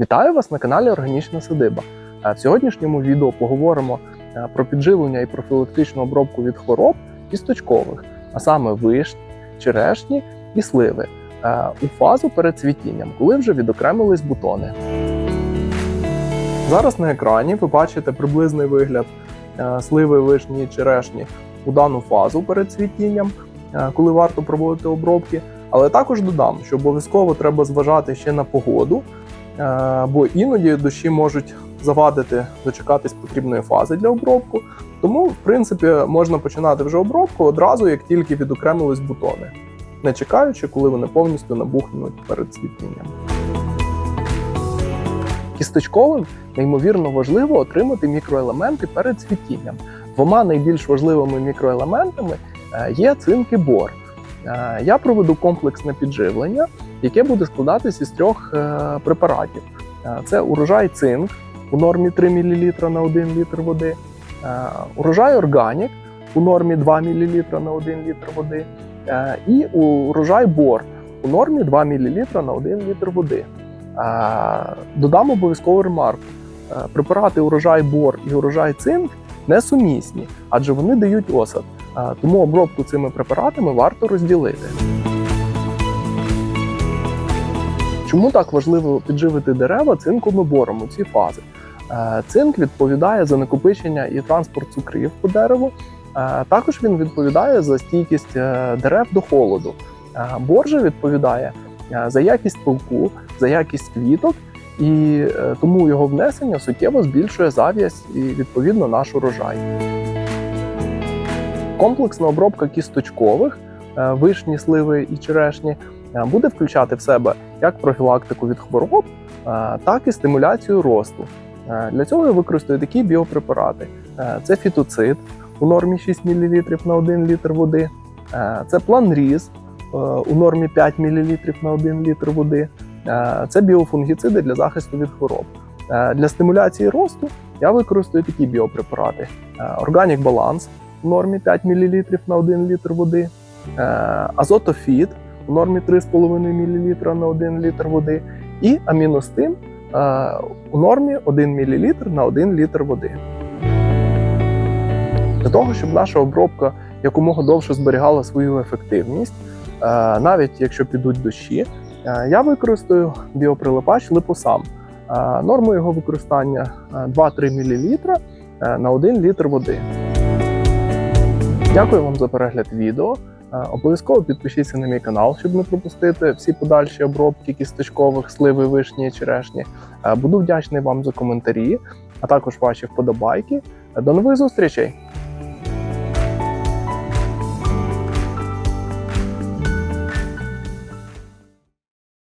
Вітаю вас на каналі Органічна Садиба. Е, В сьогоднішньому відео поговоримо е, про підживлення і профілактичну обробку від хвороб кісточкових, а саме вишні, черешні і сливи е, у фазу перед цвітінням, коли вже відокремились бутони. Зараз на екрані ви бачите приблизний вигляд сливи, вишні і черешні у дану фазу перед цвітінням, коли варто проводити обробки. Але також додам, що обов'язково треба зважати ще на погоду, бо іноді дощі можуть завадити дочекатись потрібної фази для обробку. Тому, в принципі, можна починати вже обробку одразу, як тільки відокремились бутони, не чекаючи, коли вони повністю набухнуть перед цвітінням. Кісточковим неймовірно важливо отримати мікроелементи перед цвітінням. Двома найбільш важливими мікроелементами е, є цинк і бор. Е, Я проведу комплексне підживлення, яке буде складатись із трьох е, препаратів: Е, це урожай цинк у нормі 3 мл на 1 літр води, урожай органік у нормі 2 мл на 1 літр води, і урожай бор у нормі 2 мл на 1 літр води. Додам обов'язкову ремарку: препарати урожай бор і урожай цинк несумісні, адже вони дають осад. Тому обробку цими препаратами варто розділити. Чому так важливо підживити дерева цинком і бором у ці фази? Е, Цинк відповідає за накопичення і транспорт цукрів по дереву. Е, Також він відповідає за стійкість е, дерев до холоду. Бор же відповідає за якість пилку, за якість квіток, і тому його внесення суттєво збільшує зав'язь і відповідно наш урожай. Комплексна обробка кісточкових е, вишні, сливи і черешні е, буде включати в себе як профілактику від хвороб, е, так і стимуляцію росту. Для цього я використаю такі біопрепарати: це фітоцид у нормі 6 мл на 1 літр води, це планріз у нормі 5 мл на 1 літр води. Це біофунгіциди для захисту від хвороб. Для стимуляції росту я використаю такі біопрепарати: Органік баланс у нормі 5 мл на 1 літр води, е, азотофіт у нормі 3,5 мл на 1 літр води, і аміностин е, у нормі 1 мл на 1 літр води. Для того, щоб наша обробка якомога довше зберігала свою ефективність, е, навіть якщо підуть дощі, я використаю біоприлипач липосам. Норму його використання е, 2-3 мл на 1 літр води. Дякую вам за перегляд відео. Е, Обов'язково підпишіться на мій канал, щоб не пропустити всі подальші обробки кісточкових, сливи, вишні, черешні. Е, Буду вдячний вам за коментарі, а також ваші вподобайки. Е, До нових зустрічей!